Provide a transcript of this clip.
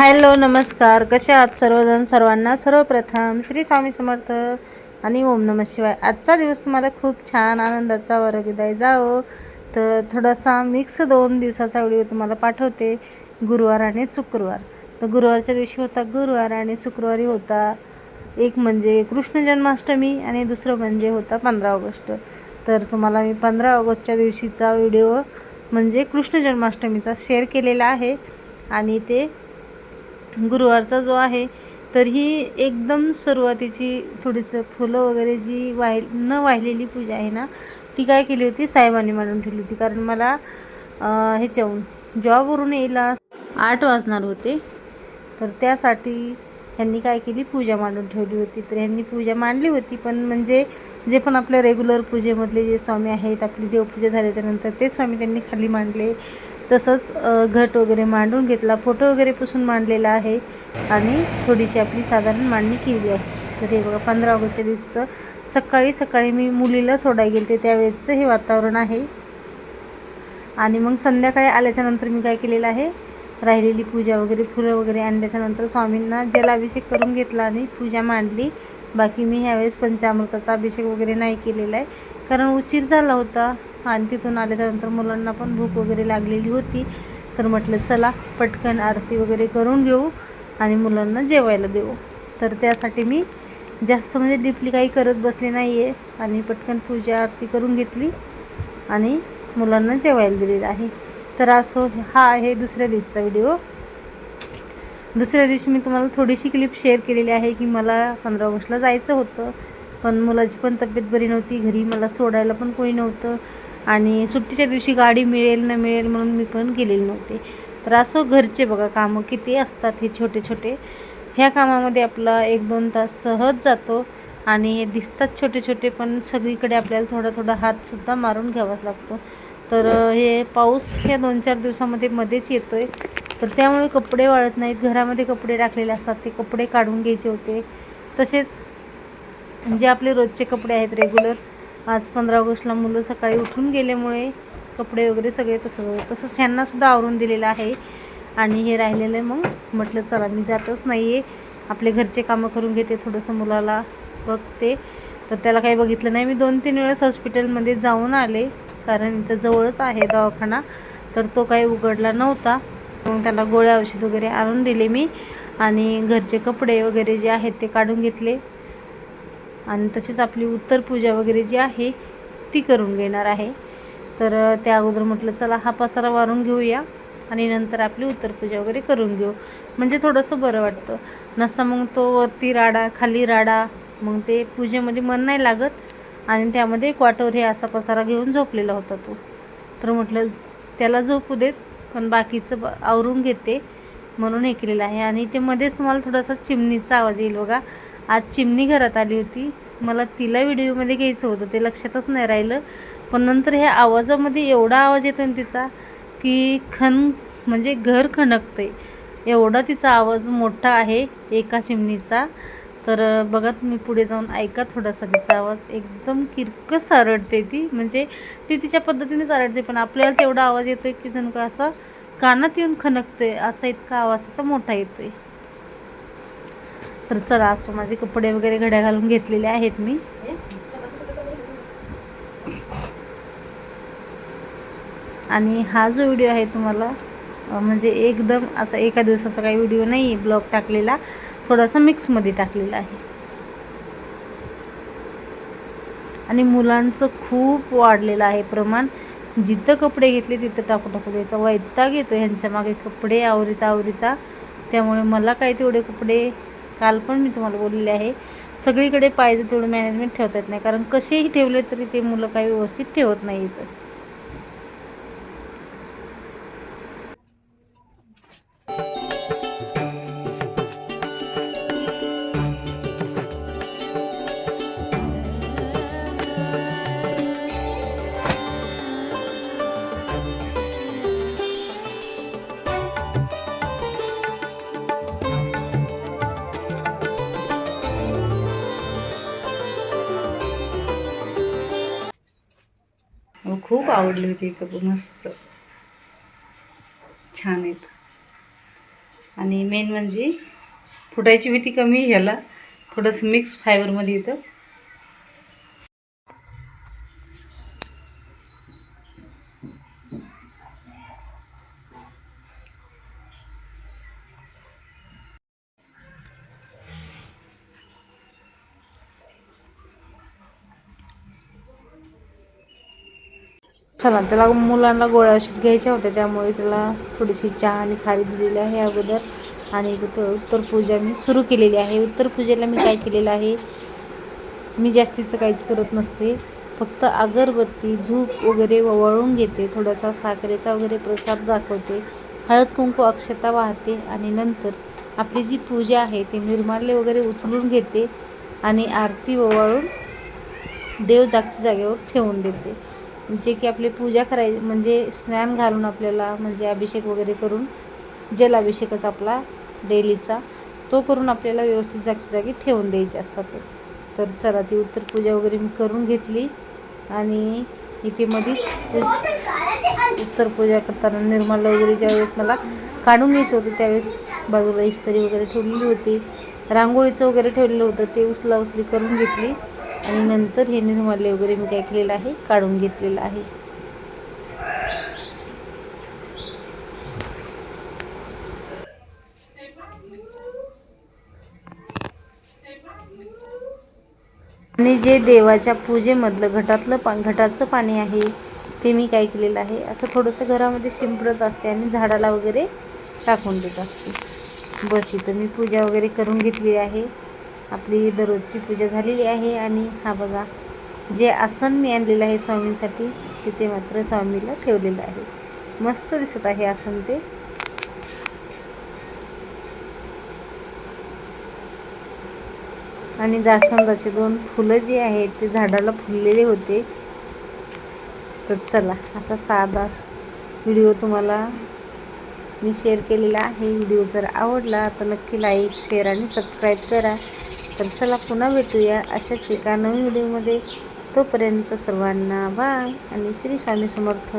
Hello नमस्कार. कसे आहात सर्वजण? सर्वांना सर्वप्रथम श्री स्वामी समर्थ आणि ओम नम शिवाय. आजचा दिवस तुम्हाला खूप छान आनंदाचा वर्गदाय जाओ तर थोडासा मिक्स दोन दिवसाचा व्हिडिओ तुम्हाला पाठवते. गुरुवार आणि शुक्रवार. तर गुरुवारच्या दिवशी होता गुरुवार आणि शुक्रवारी होता एक म्हणजे कृष्ण जन्माष्टमी आणि दुसरं म्हणजे होता पंधरा ऑगस्ट. तर तुम्हाला मी पंधरा ऑगस्टच्या दिवशीचा व्हिडिओ म्हणजे कृष्ण जन्माष्टमीचा शेअर केलेला आहे. आणि ते गुरुवारचा जो आहे तर ही एकदम सुरुवातीची थोडीसं फुलं वगैरे जी वाहि न वाहिलेली पूजा आहे ना ती काय केली होती? साहेबांनी मांडून ठेवली होती. कारण मला ह्याच्याहून जॉबवरून यायला आठ वाजणार होते. तर त्यासाठी ह्यांनी काय केली? पूजा मांडून ठेवली होती. तर ह्यांनी पूजा मांडली होती पण म्हणजे जे पण आपल्या रेग्युलर पूजेमधले जे स्वामी आहेत आपली देवपूजा झाल्याच्यानंतर ते स्वामी त्यांनी खाली मांडले. तसंच घट वगैरे मांडून घेतला फोटो वगैरे पुसून मांडलेला आहे आणि थोडीशी आपली साधारण मांडणी केली आहे. तर हे बघा पंधरा ऑगस्टच्या दिवसचं सकाळी सकाळी मी मुलीला सोडायला गेले त्यावेळेचं हे वातावरण आहे. आणि मग संध्याकाळी आल्याच्यानंतर मी काय केलेलं आहे राहिलेली पूजा वगैरे फुलं वगैरे आणल्याच्यानंतर स्वामींना जलाभिषेक करून घेतला आणि पूजा मांडली. बाकी मी ह्यावेळेस पंचामृताचा अभिषेक वगैरे नाही केलेला आहे. कारण उशीर झाला होता. आणि तिथून आल्याच्यानंतर मुलांना पण भूक वगैरे लागलेली होती. तर म्हटलं चला पटकन आरती वगैरे करून घेऊ आणि मुलांना जेवायला देऊ. तर त्यासाठी मी जास्त म्हणजे डीपली काही करत बसले नाही आहे आणि पटकन पूजा आरती करून घेतली आणि मुलांना जेवायला दिलेलं आहे. तर असो हा आहे दुसऱ्या दिवसचा व्हिडिओ. दुसऱ्या दिवशी मी तुम्हाला थोडीशी क्लिप शेअर केलेली आहे की मला पंधरा ऑगस्टला जायचं होतं पण मुलाची पण तब्येत बरी नव्हती घरी मला सोडायला पण कोणी नव्हतं. आणि सुट्टीच्या दिवशी गाडी मिळेल न मिळेल म्हणून मी पण गेलेली नव्हते. तर असं घरचे बघा कामं किती असतात हे छोटे छोटे. ह्या कामामध्ये आपला एक दोन तास सहज जातो आणि हे दिसतात छोटे छोटे पण सगळीकडे आपल्याला थोडा थोडा हातसुद्धा मारून घ्यावाच लागतो. तर हे पाऊस ह्या दोन चार दिवसामध्ये मध्येच येतो आहे तर त्यामुळे कपडे वाळत नाहीत. घरामध्ये कपडे टाकलेले असतात ते कपडे काढून घ्यायचे होते. तसेच जे आपले रोजचे कपडे आहेत रेग्युलर आज पंधरा ऑगस्टला मुलं सकाळी उठून गेल्यामुळे कपडे वगैरे सगळे तसं तसंच ह्यांनासुद्धा आवरून दिलेलं आहे. आणि हे राहिलेलं आहे मग. म्हटलं चला मी जातच नाही आहे आपले घरचे कामं करून घेते थोडंसं मुलाला बघते. तर त्याला काही बघितलं नाही. मी दोन तीन वेळेस हॉस्पिटलमध्ये जाऊन आले. कारण इथं जवळच आहे दवाखाना. तर तो काही उघडला नव्हता. मग त्याला गोळ्या औषध वगैरे आणून दिले मी. आणि घरचे कपडे वगैरे जे आहेत ते काढून घेतले. आणि तशीच आपली उत्तर पूजा वगैरे जी आहे ती करून घेणार आहे. तर त्या अगोदर म्हटलं चला हा पसारा वारून घेऊया आणि नंतर आपली उत्तर पूजा वगैरे करून घेऊ. म्हणजे थोडंसं बरं वाटतं. नसता मग तो वरती राडा खाली राडा मग ते पूजेमध्ये मन नाही लागत आणि त्यामध्ये एक वाटवर हे असा पसारा घेऊन झोपलेला होता तो. तर म्हटलं त्याला झोपू देत पण बाकीचं ब आवरून घेते म्हणून हे केलेलं आहे. आणि ते मध्येच तुम्हाला थोडासा चिमणीचा आवाज येईल बघा. आज चिमणी घरात आली होती. मला तिला व्हिडिओमध्ये घ्यायचं होतं. ते लक्षातच नाही राहिलं. पण नंतर ह्या आवाजामध्ये एवढा आवाज येतो ना तिचा की खन म्हणजे घर खणकते एवढा तिचा आवाज मोठा आहे एका चिमणीचा. तर बघा तुम्ही पुढे जाऊन ऐका थोडासा तिचा आवाज. एकदम किरकस आरडते ती. म्हणजे ती तिच्या पद्धतीनेच आरडते पण आपल्याला तेवढा आवाज येतोय की जणू का असा कानात येऊन खणकते असा इतका आवाज तिचा मोठा येतो आहे तर चला असं माझे कपडे वगैरे घड्या घालून घेतलेले आहेत मी. आणि हा जो व्हिडिओ आहे तुम्हाला म्हणजे एकदम असा एका दिवसाचा काही व्हिडिओ नाही आहे ब्लॉग टाकलेला थोडासा मिक्समध्ये टाकलेला आहे. आणि मुलांचं खूप वाढलेलं आहे प्रमाण. जिथं कपडे घेतले तिथं टाकू टाकू द्यायचा वैताग येतो. ह्यांच्या मागे कपडे आवरिता आवरिता. त्यामुळे मला काय तेवढे कपडे काल पण मी तुम्हाला बोललेले आहे. सगळीकडे पाहिजे तेवढं मॅनेजमेंट ठेवता येत नाही. कारण कसेही ठेवले तरी ते मुलं काही व्यवस्थित ठेवत नाही इथं खूप आवडली होती कप मस्त. छान आहेत आणि मेन म्हणजे फुटायची भीती कमी ह्याला. थोडंसं मिक्स फायबरमध्ये येतं. चला त्याला मुलांना गोळ्या औषध घ्यायच्या होत्या त्यामुळे त्याला थोडीशी चहा आणि खारी दिलेली आहे अगोदर. आणि उत्तर पूजा मी सुरू केलेली आहे. उत्तर पूजेला मी काय केलेलं आहे? मी जास्तीचं काहीच करत नसते. फक्त अगरबत्ती धूप वगैरे वळून घेते. थोडासा साखरेचा वगैरे प्रसाद दाखवते. हळद कुंकू अक्षता वाहते. आणि नंतर आपली जी पूजा आहे ती निर्माल्य वगैरे उचलून घेते आणि आरती ओवाळून देव जागच्या जागेवर ठेवून देते. जे की आपली पूजा करायची म्हणजे स्नान घालून आपल्याला म्हणजे अभिषेक वगैरे करून जलाभिषेकच आपला डेलीचा तो करून आपल्याला व्यवस्थित जागच्या जागी ठेवून द्यायचे असतात. ते तर चला ती उत्तर पूजा वगैरे मी करून घेतली आणि इथे मध्येच उत्तर पूजा करताना निर्माला वगैरे ज्यावेळेस मला काढून घ्यायचं होतं त्यावेळेस बाजूला इस्त्री वगैरे ठेवलेली होती. रांगोळीचं वगैरे ठेवलेलं होतं ते उचला उचली करून घेतली. आणि नंतर हे निर्माल्य वगैरे मी काय केलेलं आहे काढून घेतलेलं आहे. आणि जे देवाच्या पूजेमधलं घटातलं पा घटाचं पाणी आहे ते मी काय केलेलं आहे असं थोडंसं घरामध्ये शिंपडत असते आणि झाडाला वगैरे टाकून देत असते. बस इथं मी पूजा वगैरे करून घेतली आहे. आपली दररोजची पूजा झालेली आहे आणि हा बघा जे आसन मी आणलेलं आहे स्वामींसाठी तिथे मात्र स्वामीला ठेवलेलं आहे. मस्त दिसत आहे आसन ते. आणि जास्वंदाचे दोन फुलं जी आहेत ते झाडाला फुललेले होते. तर चला असा साधा व्हिडिओ तुम्हाला मी शेअर केलेला आहे. व्हिडिओ जर आवडला तर नक्की लाईक शेअर आणि सबस्क्राईब करा. तर चला पुन्हा भेटूया अशाच एका नवीन व्हिडिओमध्ये तोपर्यंत सर्वांना बाय आणि श्री स्वामी समर्थ.